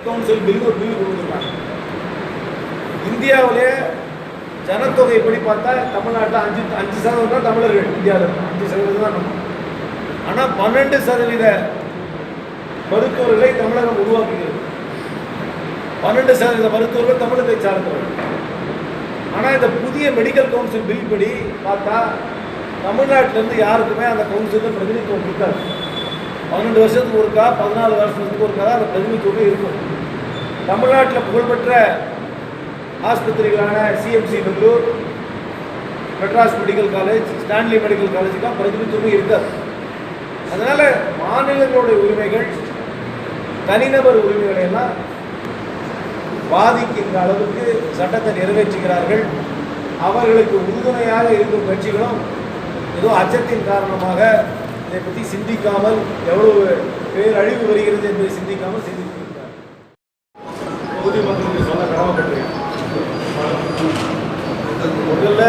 Council bill ஒரு bill கொடுத்துருக்காங்க. இந்தியாவிலே ஜனத்தொகை எப்படி பார்த்தா தமிழ்நாட்டில் அஞ்சு அஞ்சு சதவீதம் தான் தமிழர்கள் இந்தியாவில். அஞ்சு சதவீதம் தான் நம்ம. ஆனால் பன்னெண்டு சதவீத மருத்துவர்களை தமிழகம் உருவாக்குகிறது. பன்னெண்டு சதவீத மருத்துவர்கள் தமிழகத்தை சார்ந்தவர்கள். ஆனால் இந்த புதிய மெடிக்கல் கவுன்சில் பில் படி பார்த்தா தமிழ்நாட்டிலேருந்து யாருக்குமே அந்த கவுன்சிலில் பிரதிநிதித்துவம் கொடுத்தாரு பன்னெண்டு வருஷத்துக்கு ஒருக்கா பதினாலு வருஷத்துக்கு ஒருக்கா தான் அந்த பிரதிநிதித்துவம் இருக்கும். தமிழ்நாட்டில் புகழ்பெற்ற ஆஸ்பத்திரிகளான CMC Bangalore Madras medical college Stanley medical காலேஜுக்கெல்லாம் பிரதிநிதித்துவம் இருக்காது. அதனால் மாநிலங்களுடைய உரிமைகள் தனிநபர் உரிமைகளை எல்லாம் பாதிக்கின்ற அளவுக்கு சட்டத்தை நிறைவேற்றுகிறார்கள். அவர்களுக்கு உறுதுணையாக இருக்கும் கட்சிகளும் ஏதோ அச்சத்தின் காரணமாக இதை பற்றி சிந்திக்காமல் எவ்வளவு பேரழிவு வருகிறது என்பதை சிந்திக்காமல் சிந்தித்திருக்கிறார். தொகுதி மக்களுக்கு சொல்ல கடமைப்பட்டிருக்கேன் முதல்ல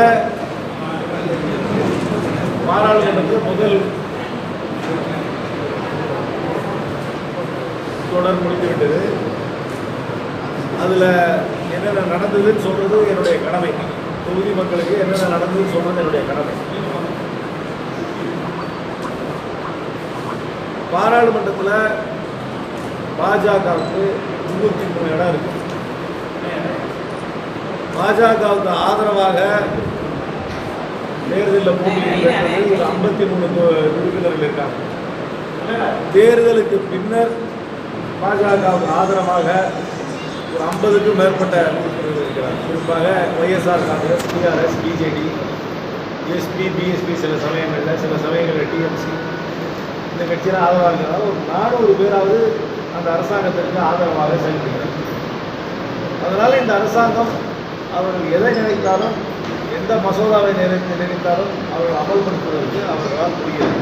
பாராளுமன்றத்தில் முதல் தொடர் முடித்து விட்டது அதில் என்னென்ன நடந்ததுன்னு சொல்றது என்னுடைய கடமை தொகுதி மக்களுக்கு என்னென்ன நடந்ததுன்னு சொல்றது என்னுடைய கடமை பாராளுமன்றத்தில் பாஜகவுக்கு முன்னூற்றி மூணு இடம் இருக்கு. பாஜகவுக்கு ஆதரவாக தேர்தலில் போட்டியிட்டு ஒரு ஐம்பத்தி மூணு உறுப்பினர்கள் இருக்காங்க. தேர்தலுக்கு பின்னர் பாஜகவுக்கு ஆதரவாக ஒரு ஐம்பதுக்கும் மேற்பட்ட உறுப்பினர்கள் இருக்கிறார் குறிப்பாக YSR Congress TRS BJD SP BSP சில சமயங்களில் சில சமயங்களில் டிஎம்சி இந்த கட்சியில் ஆதரவாக இருக்கிறதால ஒரு நானூறு பேராவது அந்த அரசாங்கத்திற்கு ஆதரவாக செயல்படுகிறார். அதனால் இந்த அரசாங்கம் அவர்கள் எதை நினைத்தாலும் எந்த மசோதாவை நினைத்து நினைத்தாலும் அவர்கள் அமல்படுத்துவதற்கு அவர்களால் முடிகிறது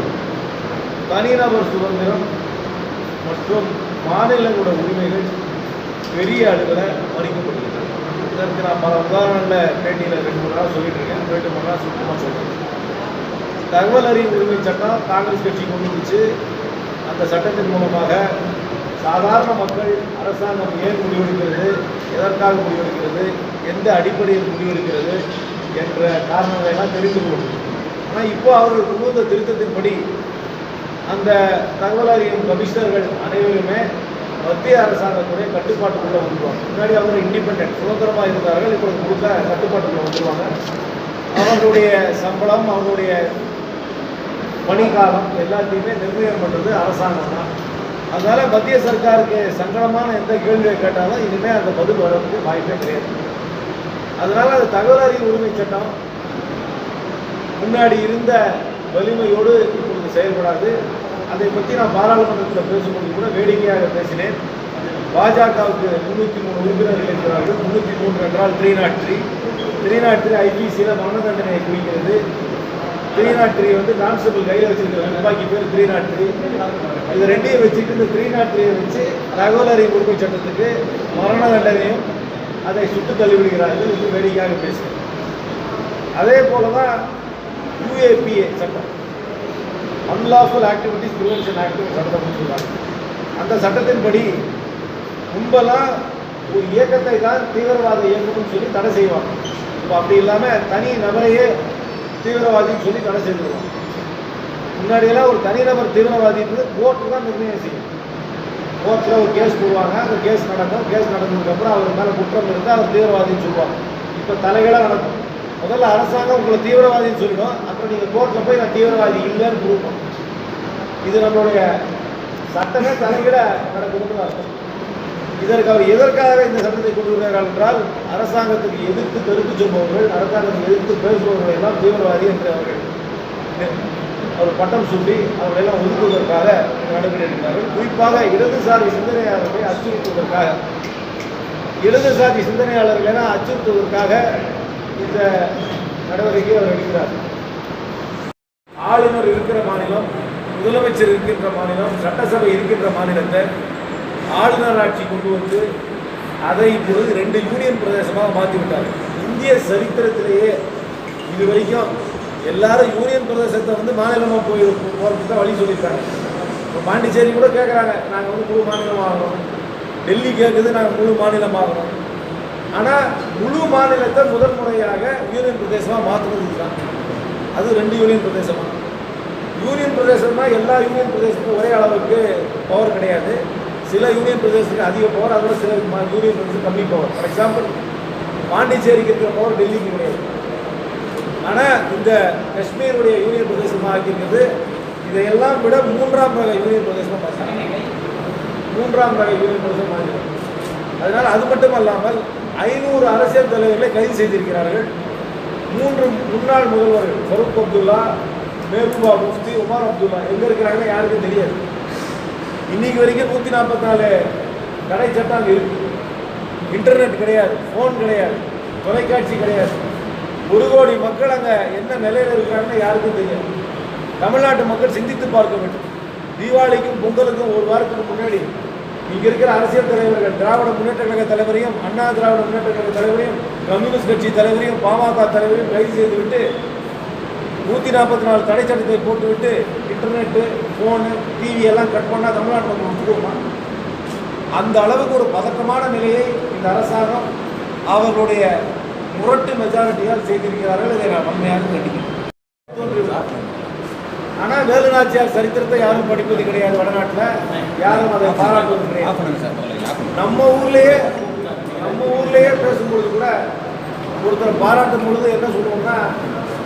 தனிநபர் சுதந்திரம் மற்றும் மாநிலங்களோட உரிமைகள் பெரிய அளவில் மதிக்கப்படுகிறது. இதற்கு நான் பல உதாரணங்களில் பேட்டியில் ரெண்டு மூணு நாள் சொல்லிட்டு இருக்கேன். ரெண்டு மூணு நாள் சுத்தமாக சொல்கிறேன் தகவல் அறியும் உரிமை சட்டம் காங்கிரஸ் கட்சி கொண்டு வந்துச்சு. அந்த சட்டத்தின் மூலமாக சாதாரண மக்கள் அரசாங்கம் ஏன் முடிவெடுக்கிறது எதற்காக முடிவெடுக்கிறது எந்த அடிப்படையில் முடிவெடுக்கிறது என்ற காரணங்களை எல்லாம் தெரிந்து கொள்ளும் ஆனால் இப்போ அவர்கள் கொண்டு வந்த திருத்தத்தின்படி அந்த தகவல் அறியும் கமிஷனர்கள் அனைவருமே மத்திய அரசாங்கத்துடைய கட்டுப்பாட்டுக்குள்ளே வந்துடுவாங்க முன்னாடி அவங்க இண்டிபெண்ட் சுதந்திரமாக இருந்தார்கள் இப்போ முழுக்க கட்டுப்பாட்டுக்குள்ளே வந்துடுவாங்க அவர்களுடைய சம்பளம் அவர்களுடைய பணிக்காலம் எல்லாத்தையுமே நிர்ணயம் பண்ணுறது அரசாங்கம் தான். அதனால் மத்திய சர்க்காருக்கு சங்கடமான எந்த கேள்வியை கேட்டாலும் இனிமேல் அந்த பதில் வர்றதுக்கு வாய்ப்பே கிடையாது. அதனால் அது தகவல் அறிவு உரிமை சட்டம். முன்னாடி இருந்த வலிமையோடு இப்பொழுது செயல்படாது. அதை பற்றி நான் பாராளுமன்றத்தில் பேசும்போது கூட வேடிக்கையாக பேசினேன். பாஜகவுக்கு முந்நூற்றி மூணு உறுப்பினர்கள் இருக்கிறார்கள். முன்னூற்றி மூன்று என்றால் three nought three. Three nought three ஐபிசியில் மரண தண்டனையை குறிக்கிறது. த்ரீ நாட் த்ரீ வந்து கான்ஸ்டபிள் கையில் வச்சிருக்கிற துப்பாக்கி பேர் த்ரீ நாட் த்ரீ இது ரெண்டையும் வச்சுட்டு இந்த த்ரீ நாட் த்ரீயை வச்சு தகவல் அறிவு உரிமை சட்டத்துக்கு மரண தண்டனையும் அதை சுட்டு தள்ளிவிடுகிறார்கள் என்று வேடிக்கையாக பேசுகிறேன். அதே போல தான் யூஏபிஏ சட்டம். அன்லாஃபுல் ஆக்டிவிட்டிஸ் ப்ரிவென்ஷன் ஆக்ட் சட்டம் சொல்லுவாங்க அந்த சட்டத்தின்படி முன்பெல்லாம் ஒரு இயக்கத்தை தான் தீவிரவாத இயக்கம்னு சொல்லி தடை செய்வாங்க. இப்போ அப்படி இல்லாமல் தனி நபரையே தீவிரவாதின்னு சொல்லி தடை செய்துருவாங்க. முன்னாடியெல்லாம் ஒரு தனிநபர் தீவிரவாதின்றது கோர்ட்டு தான் நிர்ணயம் செய்யும். கோர்ட்டில் ஒரு கேஸ் போடுவாங்க அந்த கேஸ் நடக்கும். கேஸ் நடந்ததுக்கப்புறம் அவர் மேலே குற்றம் இருந்தால் அவர் தீவிரவாதின்னு சொல்லுவாங்க. இப்போ தலைகளாக நடக்கும். முதல்ல அரசாங்கம் உங்களை தீவிரவாதின்னு சொல்லணும் அப்புறம் நீங்கள் கோர்ட்டில் போய் நான் தீவிரவாதி இல்லைன்னு கொடுக்கணும் இது நம்மளுடைய சட்டமே தலைகிட நடக்குதுன்னு அர்த்தம். இதற்கு அவர் எதற்காக இந்த சட்டத்தை கொண்டு என்றால் அரசாங்கத்துக்கு எதிர்த்து கருத்து சொல்பவர்கள் அரசாங்கத்துக்கு எதிர்த்து பேசுபவர்கள் எல்லாம் தீவிரவாதி என்று அவர்கள் அவர் பட்டம் சூட்டி அவர்களெல்லாம் ஒதுக்குவதற்காக நடவடிக்கை எடுக்கிறார்கள் குறிப்பாக இடதுசாரி சிந்தனையாளர்களை அச்சுறுத்துவதற்காக. இடதுசாரி சிந்தனையாளர்களை அச்சுறுத்துவதற்காக இந்த நடவடிக்கை அவர் எடுக்கிறார். ஆளுநர் இருக்கிற மாநிலம் முதலமைச்சர் இருக்கின்ற மாநிலம் சட்டசபை இருக்கின்ற மாநிலத்தை ஆளுநர் ஆட்சி கொண்டு வந்து அதை இப்பொழுது ரெண்டு யூனியன் பிரதேசமாக மாற்றி விட்டார்கள் இந்திய சரித்திரத்திலேயே இது வரைக்கும் எல்லாரும் யூனியன் பிரதேசத்தை வந்து மாநிலமாக போய் போகிறதுக்கு தான் வழி சொல்லியிருக்காங்க. இப்போ பாண்டிச்சேரி கூட கேட்குறாங்க நாங்கள் வந்து முழு மாநிலம் ஆகணும். டெல்லி கேட்குது நாங்கள் முழு மாநிலமாகணும் ஆனால் முழு மாநிலத்தை முதல் முறையாக யூனியன் பிரதேசமாக மாற்றுறது தான். அது ரெண்டு யூனியன் பிரதேசமாக யூனியன் பிரதேசம்னா எல்லா யூனியன் பிரதேசத்துக்கும் ஒரே அளவுக்கு பவர் கிடையாது. சில யூனியன் பிரதேசத்துக்கு அதிக பவர் அதோட சில யூனியன் பிரதேசம் கம்மி பவர் ஃபார் எக்ஸாம்பிள் பாண்டிச்சேரிக்கு இருக்கிற பவர் டெல்லிக்கு கிடையாது. ஆனால் இந்த காஷ்மீருடைய யூனியன் பிரதேசமாக ஆக்கியிருக்கிறது இதையெல்லாம் விட மூன்றாம் ரக யூனியன் பிரதேசமாக மாற்றினாங்க மூன்றாம் ரக யூனியன் பிரதேசம் மாற்றினாங்க அதனால் அது மட்டும் அல்லாமல் ஐநூறு அரசியல் தலைவர்களை கைது செய்திருக்கிறார்கள். மூன்று முன்னாள் முதல்வர்கள் ஃபருக் அப்துல்லா மேஹபூபா முஃப்தி உமர் அப்துல்லா எங்கே இருக்கிறாங்கன்னு யாருக்கும் தெரியாது. இன்னைக்கு வரைக்கும் நூற்றி நாற்பத்தி நாலு கடை சட்டம் இருக்கு. இன்டர்நெட் கிடையாது ஃபோன் கிடையாது தொலைக்காட்சி கிடையாது. ஒரு கோடி மக்கள் அங்கே என்ன நிலையில் இருக்காங்கன்னு யாருக்கும் தெரியாது. தமிழ்நாட்டு மக்கள் சிந்தித்து பார்க்க வேண்டும். தீபாவளிக்கும் பொங்கலுக்கும் ஒரு வாரத்துக்கு முன்னாடி இங்கே இருக்கிற அரசியல் தலைவர்கள் திராவிட முன்னேற்ற கழக தலைவரையும் அண்ணா திராவிட முன்னேற்ற கழக தலைவரையும் கம்யூனிஸ்ட் கட்சி தலைவரையும் பாமக தலைவரையும் கைது செய்துவிட்டு நூற்றி நாற்பத்தி நாலு தடை சட்டத்தை போட்டுவிட்டு இன்டர்நெட்டு ஃபோனு டிவி எல்லாம் கட் பண்ணால் தமிழ்நாட்டு மக்கள் ஒத்துக்குமா அந்த அளவுக்கு ஒரு பதட்டமான நிலையை இந்த அரசாங்கம் அவர்களுடைய முரட்டு மெஜாரிட்டியால் செய்திருக்கிறார்கள். இதை நான் வன்மையாக கண்டிக்கிறேன். ஆனால் வேலுநாச்சியார் சரித்திரத்தை யாரும் படிப்பது கிடையாது வடநாட்டில். யாரும் அதை பாராட்டுவது கிடையாது. நம்ம ஊர்லயே நம்ம ஊர்லயே பேசும்பொழுது கூட ஒருத்தர் பாராட்டும் பொழுது என்ன சொல்லுவோம்னா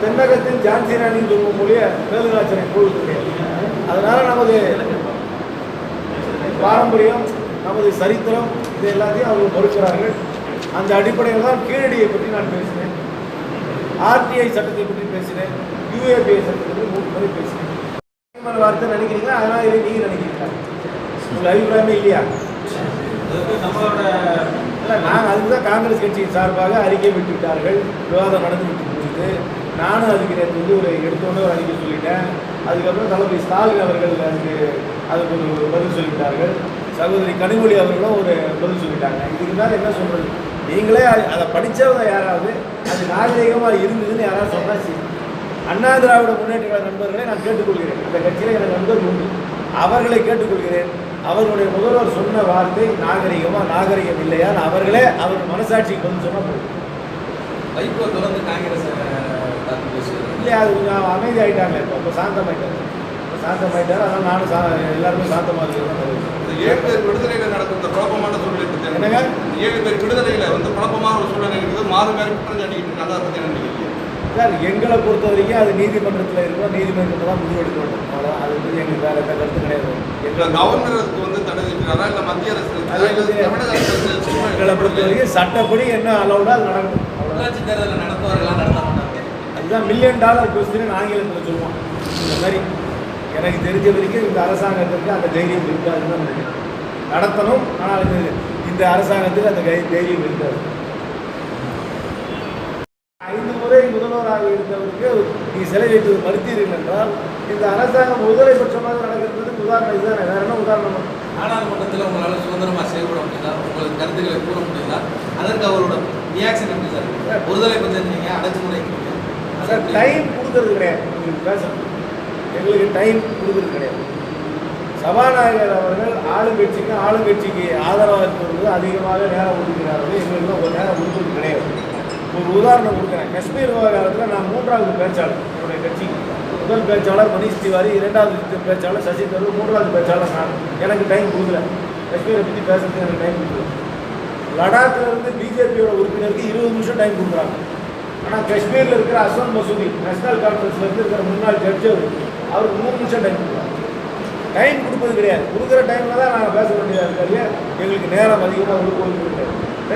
தென்னகத்தின் ஜான்சி ராணின்னு சொல்லுவோம் மொழிய கிடையாது அதனால நமது பாரம்பரியம் நமது சரித்திரம் இது எல்லாத்தையும் அவர்கள் மறுக்கிறார்கள். அந்த அடிப்படையில் தான் கீழடியை பற்றி நான் பேசினேன். ஆர்டிஐ சட்டத்தை பற்றி பேசினேன். யூஏபிஐ சட்டத்தை பற்றி மூணு முறை பேசினேன். வார்த்தை நினைக்கிறீங்க அதனால் இதை நீங்கள் நினைக்கிறீங்களா? உங்கள் அபிப்பிராயமே இல்லையா? நம்மளோட இல்லை நாங்கள் அதுக்கு தான் காங்கிரஸ் கட்சியின் சார்பாக அறிக்கை விட்டுவிட்டார்கள். விவாதம் நடந்து விட்டு நானும் அதுக்கு நேற்று வந்து ஒரு எடுத்தோன்னே ஒரு அறிக்கை சொல்லிட்டேன். அதுக்கப்புறம் தளபதி ஸ்டாலின் அவர்கள் அதுக்கு அதுக்கு ஒரு பதில் சொல்லிவிட்டார்கள். சகோதரி கனிமொழி அவர்களும் ஒரு பதில் சொல்லிட்டாங்க. இதுக்கு மேலே என்ன சொல்கிறது நீங்களே அதை படித்தவங்க யாராவது அது நாகரிகமாக இருந்ததுன்னு யாராவது சொன்னாச்சு அண்ணா திராவிட முன்னேற்ற கழக நண்பர்களை நான் கேட்டுக்கொள்கிறேன். அந்த கட்சியில் எனக்கு நண்பர்கள் உண்டு. அவர்களை கேட்டுக்கொள்கிறேன். அவர்களுடைய முதல்வர் சொன்ன வார்த்தை நாகரிகமா நாகரிகம் இல்லையா அவர்களே அவர் மனசாட்சிக்கு வந்து சொன்னால் போதும். வைகோ தொடர்ந்து காங்கிரஸ் இல்லையா அது கொஞ்சம் அமைதி ஆயிட்டாங்க இப்போ இப்போ சாந்தமாயிட்டாரு. இப்போ சாந்தமாயிட்டாரு அதனால் நானும் சா எல்லாருமே சாந்தமாக இருக்கிறோம் இந்த ஏழு பேர் விடுதலையில நடக்கும் இந்த குழப்பமான சூழ்நிலை என்ன? என்னங்க? ஏழு பேர் விடுதலையில வந்து குழப்பமான ஒரு சூழ்நிலை இருக்குது. மாறு மாறி குற்றம் சாட்டிக்கிட்டு நினைக்கிறீங்க? சார் எங்களை பொறுத்த வரைக்கும் அது நீதிமன்றத்தில் இருக்கும் நீதிமன்றத்தில் தான் முடிவு எடுக்க வேண்டும். அவ்வளோதான் அது வந்து எங்களுக்கு வேறு எந்த கருத்து கிடையாது. எங்களை கவர்னருக்கு வந்து தடை இல்ல மத்திய அரசு எங்களை பொறுத்த வரைக்கும் சட்டப்படி என்ன அலௌடா அது நடக்கும் உள்ளாட்சி தேர்தலில் நடத்துவார்களா நடத்த இதுதான் மில்லியன் டாலர் கொஸ்டின் ஆங்கிலத்தில் சொல்லுவோம் இந்த மாதிரி எனக்கு தெரிஞ்ச வரைக்கும் இந்த அரசாங்கத்திற்கு அந்த தைரியம் இருக்காதுன்னு தான் நினைக்கிறேன். நடத்தணும் ஆனால் இது இந்த அரசாங்கத்துக்கு அந்த கை தைரியம் இருக்காது. ஐந்து முறை முதல்வராக இருந்தவருக்கு நீ சிலை வைத்து மறுத்தீர்கள் என்றால் இந்த அரசாங்கம் முதலை பட்சமாக நடக்கிறதுக்கு உதாரணம் இதுதான். வேற என்ன உதாரணம்? நாடாளுமன்றத்தில் உங்களால் சுதந்திரமாக செயல்பட முடியுதா? உங்களுக்கு கருத்துக்களை கூற முடியுதா? அதற்கு அவரோட ரியாக்ஷன் எப்படி சார்? ஒருதலை பட்சம் நீங்கள் அடக்குமுறை சார் டைம் கொடுக்கறது கிடையாது. உங்களுக்கு பேசணும். எங்களுக்கு டைம் கொடுக்கறது கிடையாது. சபாநாயகர் அவர்கள் ஆளுங்கட்சிக்கு ஆளுங்கட்சிக்கு ஆதரவாக இருக்கிறது அதிகமாக நேரம் ஒதுக்கிறார்கள் எங்களுக்கு ஒரு நேரம் ஒதுக்குறது கிடையாது. ஒரு உதாரணம் கொடுக்குறேன். காஷ்மீர் விவகாரத்தில் நான் மூன்றாவது பேச்சாளர் என்னுடைய கட்சிக்கு. முதல் பேச்சாளர் மணிஷ் திவாரி இரண்டாவது பேச்சாளர் சசி தரூர் மூன்றாவது பேச்சாளர் நான். எனக்கு டைம் கொடுக்கல. காஷ்மீரை பற்றி பேசுறதுக்கு எனக்கு டைம் கொடுக்கல. லடாக்ல பிஜேபியோட உறுப்பினருக்கு இருபது நிமிஷம் டைம் கொடுக்குறாங்க. ஆனால் காஷ்மீரில் இருக்கிற அஸ்வந்த் மசூதி நேஷனல் கான்ஃபரன்ஸ்ல இருக்கிற முன்னாள் ஜட்ஜு அவர் அவருக்கு மூணு நிமிஷம் டைம் கொடுக்குறாங்க டைம் கொடுப்பது கிடையாது. கொடுக்குற டைமில் தான் நாங்கள் பேச வேண்டியதாக இல்லையா? எங்களுக்கு நேரம் அதிகமாக கொடுக்க கிடையாது.